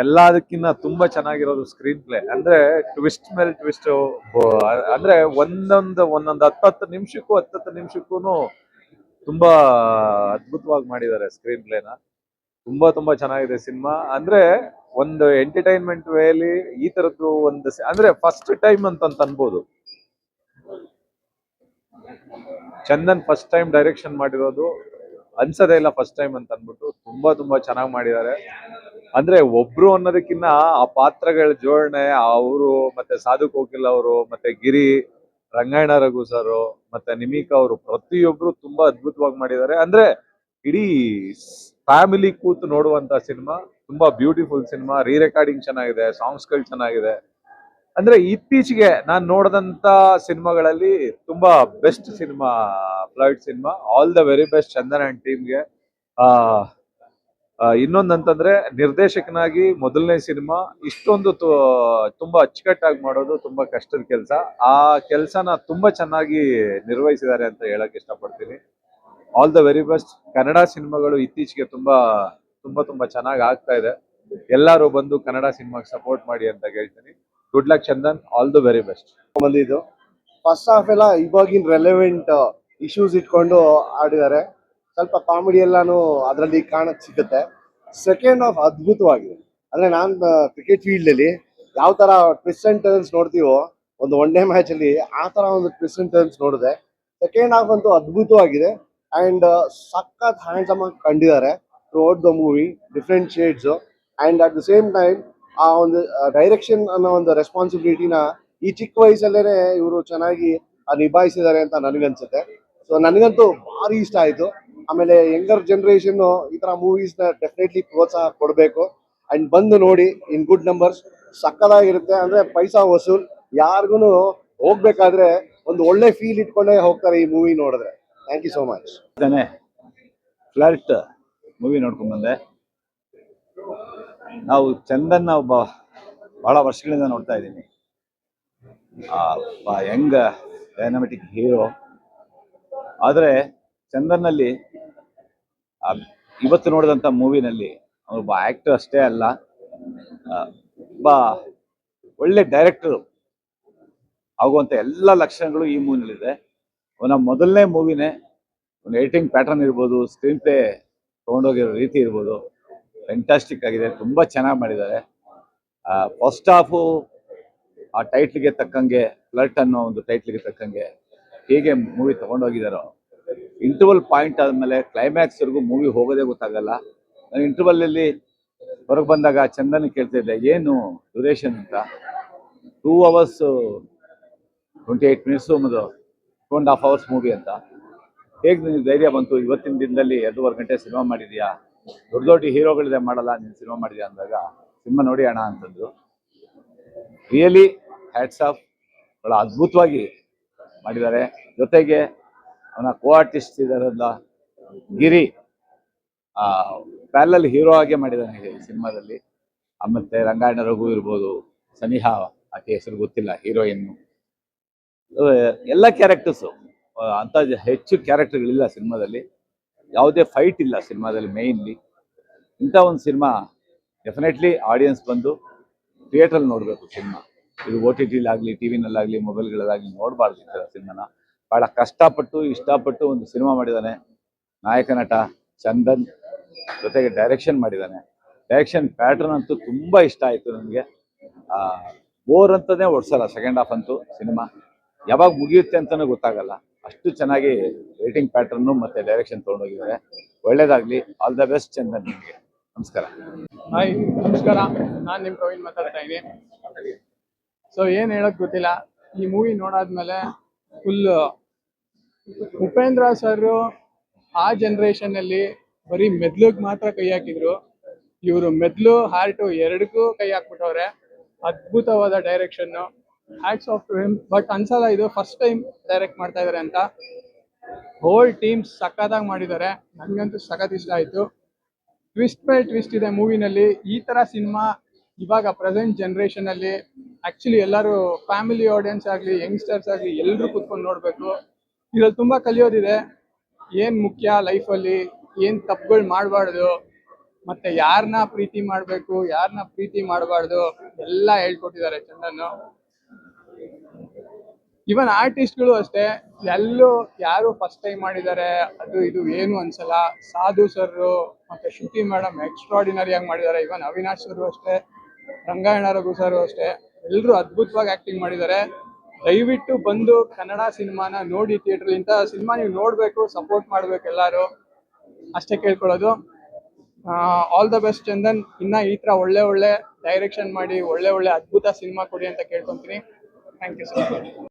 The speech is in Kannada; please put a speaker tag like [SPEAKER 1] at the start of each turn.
[SPEAKER 1] ಎಲ್ಲದಕ್ಕಿಂತ ತುಂಬಾ ಚೆನ್ನಾಗಿರೋದು ಸ್ಕ್ರೀನ್ ಪ್ಲೇ ಅಂದ್ರೆ ಟ್ವಿಸ್ಟ್ ಮೇಲೆ ಟ್ವಿಸ್ಟ್ ಅಂದ್ರೆ ಒಂದೊಂದು ಒಂದೊಂದು ಹತ್ತತ್ತು ನಿಮಿಷಕ್ಕೂ ಹತ್ತತ್ತು ನಿಮಿಷಕ್ಕೂ ತುಂಬಾ ಅದ್ಭುತವಾಗಿ ಮಾಡಿದ್ದಾರೆ ಸ್ಕ್ರೀನ್ ಪ್ಲೇನ ತುಂಬಾ ತುಂಬಾ ಚೆನ್ನಾಗಿದೆ ಸಿನಿಮಾ ಅಂದ್ರೆ ಒಂದು ಎಂಟರ್ಟೈನ್ಮೆಂಟ್ ವೇಲಿ ಈ ತರದ್ದು ಒಂದು ಅಂದ್ರೆ ಫಸ್ಟ್ ಟೈಮ್ ಅಂತ ಅನ್ಬೋದು. ಚಂದನ್ ಫಸ್ಟ್ ಟೈಮ್ ಡೈರೆಕ್ಷನ್ ಮಾಡಿರೋದು. ಅನ್ಸದೇ ಇಲ್ಲ ಫಸ್ಟ್ ಟೈಮ್ ಅಂತ ಅನ್ಬಿಟ್ಟು ತುಂಬಾ ತುಂಬಾ ಚೆನ್ನಾಗಿ ಮಾಡಿದ್ದಾರೆ. ಅಂದ್ರೆ ಒಬ್ರು ಅನ್ನೋದಕ್ಕಿನ್ನ ಆ ಪಾತ್ರಗಳ ಜೋಡಣೆ ಅವರು ಮತ್ತೆ ಸಾಧು ಕೋಕಿಲ್ ಅವರು, ಮತ್ತೆ ಗಿರಿ ರಂಗಾಯಣ ರಘು ಸರ್, ಮತ್ತೆ ನಿಮಿಕಾ ಅವರು ಪ್ರತಿಯೊಬ್ರು ತುಂಬಾ ಅದ್ಭುತವಾಗಿ ಮಾಡಿದ್ದಾರೆ. ಅಂದ್ರೆ ಇಡೀ ಫ್ಯಾಮಿಲಿ ಕೂತು ನೋಡುವಂತ ಸಿನಿಮಾ, ತುಂಬಾ ಬ್ಯೂಟಿಫುಲ್ ಸಿನಿಮಾ ರೀ ರೆಕಾರ್ಡಿಂಗ್ ಚೆನ್ನಾಗಿದೆ ಸಾಂಗ್ಸ್ಗಳು ಚೆನ್ನಾಗಿದೆ. ಅಂದ್ರೆ ಇತ್ತೀಚೆಗೆ ನಾನು ನೋಡದಂತ ಸಿನಿಮಾಗಳಲ್ಲಿ ತುಂಬಾ best cinema flight cinema all the very best Chandan and ಟೀಮ್ಗೆ ಇನ್ನೊಂದಂತಂದ್ರೆ ನಿರ್ದೇಶಕನಾಗಿ ಮೊದಲನೇ ಸಿನಿಮಾ ಇಷ್ಟೊಂದು ತುಂಬಾ ಅಚ್ಚುಕಟ್ಟಾಗಿ ಮಾಡೋದು ತುಂಬಾ ಕಷ್ಟದ ಕೆಲಸ. ಆ ಕೆಲಸನ ತುಂಬಾ ಚೆನ್ನಾಗಿ ನಿರ್ವಹಿಸಿದ್ದಾರೆ ಅಂತ ಹೇಳಕ್ ಇಷ್ಟಪಡ್ತೀನಿ. All the very best Kannada ಸಿನಿಮಾಗಳು ಇತ್ತೀಚೆಗೆ ತುಂಬಾ ತುಂಬಾ ತುಂಬಾ ಚೆನ್ನಾಗಿ ಆಗ್ತಾ ಇದೆ. ಎಲ್ಲರೂ ಬಂದು ಕನ್ನಡ ಸಿನಿಮಾಗೆ ಸಪೋರ್ಟ್ ಮಾಡಿ ಅಂತ ಹೇಳ್ತೀನಿ. Good luck Chandan all the very best
[SPEAKER 2] ಬಂದಿದ್ದು. ಫಸ್ಟ್ ಹಾಫ್ ಎಲ್ಲ ಇವಾಗಿನ ರೆಲೆವೆಂಟ್ ಇಶ್ಯೂಸ್ ಇಟ್ಕೊಂಡು ಆಡಿದ್ದಾರೆ. ಸ್ವಲ್ಪ ಕಾಮಿಡಿ ಎಲ್ಲಾನು ಅದರಲ್ಲಿ ಕಾಣಕ್ ಸಿಗುತ್ತೆ. ಸೆಕೆಂಡ್ ಹಾಫ್ ಅದ್ಭುತವಾಗಿದೆ. ಅಂದ್ರೆ ನಾನು ಕ್ರಿಕೆಟ್ ಫೀಲ್ಡ್ ಅಲ್ಲಿ ಯಾವ ತರ ಟ್ವಿಸ್ಟ್ ಅಂಡ್ ಟರ್ನ್ಸ್ ನೋಡ್ತೀವೋ, ಒಂದು ಒನ್ ಡೇ ಮ್ಯಾಚ್ ಅಲ್ಲಿ ಆ ತರ ಒಂದು ಟ್ವಿಸ್ಟ್ ಅಂಡ್ ಟರ್ನ್ಸ್ ನೋಡಿದೆ. ಸೆಕೆಂಡ್ ಹಾಫ್ ಅಂತೂ ಅದ್ಭುತವಾಗಿದೆ. ಅಂಡ್ ಸಖತ್ ಹ್ಯಾಂಡ್ಸಮ್ ಆಗಿ ಕಂಡಿದ್ದಾರೆ throughout the movie different shades and at the same time ಆ ಒಂದು ಡೈರೆಕ್ಷನ್ ಅನ್ನೋ ಒಂದು ರೆಸ್ಪಾನ್ಸಿಬಿಲಿಟಿನ ಈ ಚಿಕ್ಕ ವಯಸ್ಸಲ್ಲೇ ಇವರು ಚೆನ್ನಾಗಿ ನಿಭಾಯಿಸಿದ್ದಾರೆ ಅಂತ ನನಗನ್ಸುತ್ತೆ. ಸೊ ನನಗಂತೂ ಭಾರಿ ಇಷ್ಟ ಆಯ್ತು. ಆಮೇಲೆ ಯಂಗರ್ ಜನರೇಷನ್ ಈ ತರ ಮೂವೀಸ್ನ ಡೆಫಿನೆಟ್ಲಿ ಪ್ರೋತ್ಸಾಹ ಕೊಡಬೇಕು. ಅಂಡ್ ಬಂದು ನೋಡಿ ಇನ್ ಗುಡ್ ನಂಬರ್ಸ್ ಸಕ್ಕದಾಗಿರುತ್ತೆ ಅಂದ್ರೆ ಪೈಸಾ ವಸೂಲ್ ಯಾರಿಗೂ ಹೋಗ್ಬೇಕಾದ್ರೆ ಒಂದು ಒಳ್ಳೆ ಫೀಲ್ ಇಟ್ಕೊಂಡೇ ಹೋಗ್ತಾರೆ ಈ ಮೂವಿ ನೋಡಿದ್ರೆ. ಥ್ಯಾಂಕ್ ಯು ಸೋ ಮಚ್
[SPEAKER 3] ತಾನೆ ಮೂವಿ ನೋಡ್ಕೊಂಡ್ ಬಂದೆ. ನಾವು ಚಂದನ್ ನಾವು ಬಹಳ ವರ್ಷಗಳಿಂದ ನೋಡ್ತಾ ಇದ್ದೀನಿ. ಯಂಗ್ ಡೈನಮೆಟಿಕ್ ಹೀರೋ ಆದರೆ ಚಂದನ್ನಲ್ಲಿ ಇವತ್ತು ನೋಡಿದಂಥ ಮೂವಿನಲ್ಲಿ ಒಬ್ಬ ಆಕ್ಟರ್ ಅಷ್ಟೇ ಅಲ್ಲ ಒಬ್ಬ ಒಳ್ಳೆ ಡೈರೆಕ್ಟರ್ ಆಗುವಂಥ ಎಲ್ಲ ಲಕ್ಷಣಗಳು ಈ ಮೂವಿನಲ್ಲಿದೆ. ಅವನ ಮೊದಲನೇ ಮೂವಿನೇ ಒಂದು ಎಡಿಟಿಂಗ್ ಪ್ಯಾಟರ್ನ್ ಇರ್ಬೋದು ಸ್ಕ್ರೀನ್ ಪ್ಲೇ ತೊಗೊಂಡೋಗಿರೋ ರೀತಿ ಇರ್ಬೋದು ಫ್ಯಾಂಟಾಸ್ಟಿಕ್ ಆಗಿದೆ, ತುಂಬ ಚೆನ್ನಾಗಿ ಮಾಡಿದ್ದಾರೆ. ಫಸ್ಟ್ ಹಾಫು ಆ ಟೈಟ್ಲಿಗೆ ತಕ್ಕಂಗೆ ಫ್ಲರ್ಟ್ ಅನ್ನೋ ಒಂದು ಟೈಟ್ಲಿಗೆ ತಕ್ಕಂಗೆ ಹೇಗೆ ಮೂವಿ ತಗೊಂಡೋಗಿದಾರೋ ಇಂಟರ್ವಲ್ ಪಾಯಿಂಟ್ ಆದಮೇಲೆ ಕ್ಲೈಮ್ಯಾಕ್ಸ್ವರೆಗೂ ಮೂವಿ ಹೋಗೋದೇ ಗೊತ್ತಾಗಲ್ಲ. ನಾನು ಇಂಟರ್ವಲ್ಲಲ್ಲಿ ಹೊರಗೆ ಬಂದಾಗ ಚಂದನ್ ಕೇಳ್ತಿದ್ದೆ, ಏನು ಡ್ಯೂರೇಷನ್ ಅಂತ? Two hours twenty eight minutes ಒಂದು two and half hours movie ಅಂತ. ಹೇಗೆ ನಿನಗೆ ಧೈರ್ಯ ಬಂತು? ಇವತ್ತಿನ ದಿನದಲ್ಲಿ ಎರಡೂವರೆ ಗಂಟೆ ಸಿನಿಮಾ ಮಾಡಿದ್ಯಾ? ದೊಡ್ಡ ದೊಡ್ಡ ಹೀರೋಗಳಿದೆ ಮಾಡಲ್ಲ, ನೀನು ಸಿನಿಮಾ ಮಾಡಿದ್ಯಾ ಅಂದಾಗ? ಸಿನಿಮಾ ನೋಡಿ ಅಣ್ಣ ಅಂತದ್ದು ರಿಯಲಿ ಹ್ಯಾಟ್ಸ್ ಆಫ್ ಬಹಳ ಅದ್ಭುತವಾಗಿ ಮಾಡಿದ್ದಾರೆ. ಜೊತೆಗೆ ಅವನ ಕೋ ಆರ್ಟಿಸ್ಟ್ ಇದಾರಲ್ಲ, ಗಿರಿ, ಆ ಪ್ಯಾಲಲ್ ಹೀರೋ ಆಗಿ ಮಾಡಿದ್ದಾನೆ ಸಿನಿಮಾದಲ್ಲಿ. ಮತ್ತೆ ರಂಗಾಯಣ ರಘು ಇರ್ಬೋದು, ಸನಿಹಾ, ಆಕೆ ಹೆಸರು ಗೊತ್ತಿಲ್ಲ ಹೀರೋಯಿನ್ನು ಎಲ್ಲ ಕ್ಯಾರೆಕ್ಟರ್ಸು ಅಂತ ಹೆಚ್ಚು ಕ್ಯಾರೆಕ್ಟರ್ಗಳಿಲ್ಲ ಸಿನಿಮಾದಲ್ಲಿ. ಯಾವುದೇ ಫೈಟ್ ಇಲ್ಲ ಸಿನಿಮಾದಲ್ಲಿ ಮೇಯ್ನ್ಲಿ ಇಂಥ ಒಂದು ಸಿನಿಮಾ ಡೆಫಿನೆಟ್ಲಿ ಆಡಿಯನ್ಸ್ ಬಂದು ಥಿಯೇಟ್ರಲ್ಲಿ ನೋಡಬೇಕು ಸಿನಿಮಾ. ಇದು ಓ ಟಿ ಟಿಲಾಗಲಿ ಟಿ ವಿನಲ್ಲಾಗಲಿ ಮೊಬೈಲ್ಗಳಲ್ಲಾಗಲಿ ನೋಡಬಾರ್ದು ಈ ಥರ ಸಿನಿಮಾನ. ಭಾಳ ಕಷ್ಟಪಟ್ಟು, ಇಷ್ಟಪಟ್ಟು ಒಂದು ಸಿನಿಮಾ ಮಾಡಿದ್ದಾನೆ. ನಾಯಕ ನಟ ಚಂದನ್ ಜೊತೆಗೆ ಡೈರೆಕ್ಷನ್ ಮಾಡಿದ್ದಾನೆ. ಡೈರೆಕ್ಷನ್ ಪ್ಯಾಟರ್ನ್ ಅಂತೂ ತುಂಬ ಇಷ್ಟ ಆಯಿತು ನನಗೆ. ಬೋರ್ ಅಂತಲೇ ಓಡಿಸಲ್ಲ ಸೆಕೆಂಡ್ ಹಾಫ್ ಅಂತೂ ಸಿನಿಮಾ. ಯಾವಾಗ ಮುಗಿಯುತ್ತೆ ಅಂತಲೂ ಗೊತ್ತಾಗಲ್ಲ. ಅಷ್ಟು ಚೆನ್ನಾಗಿ ರೇಟಿಂಗ್ ಪ್ಯಾಟರ್ನು ಮತ್ತು ಡೈರೆಕ್ಷನ್ ತೊಗೊಂಡೋಗಿದ್ದಾರೆ. ಒಳ್ಳೇದಾಗಲಿ. ಆಲ್ ದ ಬೆಸ್ಟ್ ಚಂದನ್ ನಿಮಗೆ. ನಮಸ್ಕಾರ.
[SPEAKER 4] ಹಾಯ್ ನಮಸ್ಕಾರ. ನಾನು ನಿಮ್ಮ ಪ್ರವೀಣ್ ಮಾತಾಡ್ತಾ ಇದ್ದೀನಿ. ಸೊ ಏನು ಹೇಳೋಕ್ಕೆ ಗೊತ್ತಿಲ್ಲ. ಈ ಮೂವಿ ನೋಡಾದ್ಮೇಲೆ ಫುಲ್ ಉಪೇಂದ್ರ ಸರ್ ಆ ಜನರೇಷನ್ ಅಲ್ಲಿ ಬರೀ ಮೆದ್ಲುಗ್ ಮಾತ್ರ ಕೈ ಹಾಕಿದ್ರು. ಇವರು ಮೆದ್ಲು, ಹಾರ್ಟು ಎರಡಕ್ಕೂ ಕೈ ಹಾಕ್ಬಿಟ್ಟವ್ರೆ. ಅದ್ಭುತವಾದ direction hats off him but ಅನ್ಸಲ್ಲ ಇದು ಫಸ್ಟ್ ಟೈಮ್ ಡೈರೆಕ್ಟ್ ಮಾಡ್ತಾ ಇದಾರೆ ಅಂತ. ಹೋಲ್ ಟೀಮ್ ಸಖತ್ತಾಗಿ ಮಾಡಿದ್ದಾರೆ ನನಗಂತೂ ಸಖತ್ ಇಷ್ಟ ಆಯ್ತು. ಟ್ವಿಸ್ಟ್ ಬೈ ಟ್ವಿಸ್ಟ್ ಇದೆ ಮೂವಿನಲ್ಲಿ. ಈ ತರ ಸಿನಿಮಾ ಇವಾಗ ಪ್ರೆಸೆಂಟ್ ಜನರೇಷನ್ ಅಲ್ಲಿ ಆಕ್ಚುಲಿ ಎಲ್ಲರೂ ಫ್ಯಾಮಿಲಿ ಆಡಿಯನ್ಸ್ ಆಗಲಿ ಯಂಗ್ಸ್ಟರ್ಸ್ ಆಗಲಿ ಎಲ್ಲರೂ ಕುತ್ಕೊಂಡು ನೋಡಬೇಕು. ಇದ್ರಲ್ಲಿ ತುಂಬಾ ಕಲಿಯೋದಿದೆ ಏನ್ ಮುಖ್ಯ ಲೈಫಲ್ಲಿ ಏನ್ ತಪ್ಪುಗಳು ಮಾಡಬಾರ್ದು? ಮತ್ತೆ ಯಾರನ್ನ ಪ್ರೀತಿ ಮಾಡ್ಬೇಕು ಯಾರನ್ನ ಪ್ರೀತಿ ಮಾಡಬಾರ್ದು? ಎಲ್ಲ ಹೇಳ್ಕೊಟ್ಟಿದ್ದಾರೆ ಚಂದನ್ ಇವನ್ ಆರ್ಟಿಸ್ಟ್ಗಳು ಅಷ್ಟೇ, ಎಲ್ಲೂ ಯಾರು ಫಸ್ಟ್ ಟೈಮ್ ಮಾಡಿದ್ದಾರೆ, ಅದು ಇದು ಏನು ಅನ್ಸಲ್ಲ. ಸಾಧು ಸರ್ ಮತ್ತೆ ಶ್ರುತಿ ಮೇಡಮ್ ಎಕ್ಸ್ಟ್ರಾಡಿನರಿ ಆಗಿ ಮಾಡಿದ್ದಾರೆ. ಇವನ್ ಅವಿನಾಶ್ ಸರ್ ಅಷ್ಟೇ, ರಂಗಾಯಣ ರಘು ಸರ್ ಅಷ್ಟೇ ಎಲ್ಲರೂ ಅದ್ಭುತವಾಗಿ ಆಕ್ಟಿಂಗ್ ಮಾಡಿದ್ದಾರೆ. ದಯವಿಟ್ಟು ಬಂದು ಕನ್ನಡ ಸಿನಿಮಾನ ನೋಡಿ ಥಿಯೇಟರ್ ಇಂಥ ಸಿನಿಮಾ ನೀವು ನೋಡ್ಬೇಕು ಸಪೋರ್ಟ್ ಮಾಡ್ಬೇಕು ಎಲ್ಲರೂ. ಅಷ್ಟೇ ಕೇಳ್ಕೊಳ್ಳೋದು. All the best Chandan. ಇನ್ನ ಈ ತರ ಒಳ್ಳೆ ಒಳ್ಳೆ ಡೈರೆಕ್ಷನ್ ಮಾಡಿ ಒಳ್ಳೆ ಒಳ್ಳೆ ಅದ್ಭುತ ಸಿನಿಮಾ ಕೊಡಿ ಅಂತ ಕೇಳ್ಕೊಂತೀನಿ. Thank you sir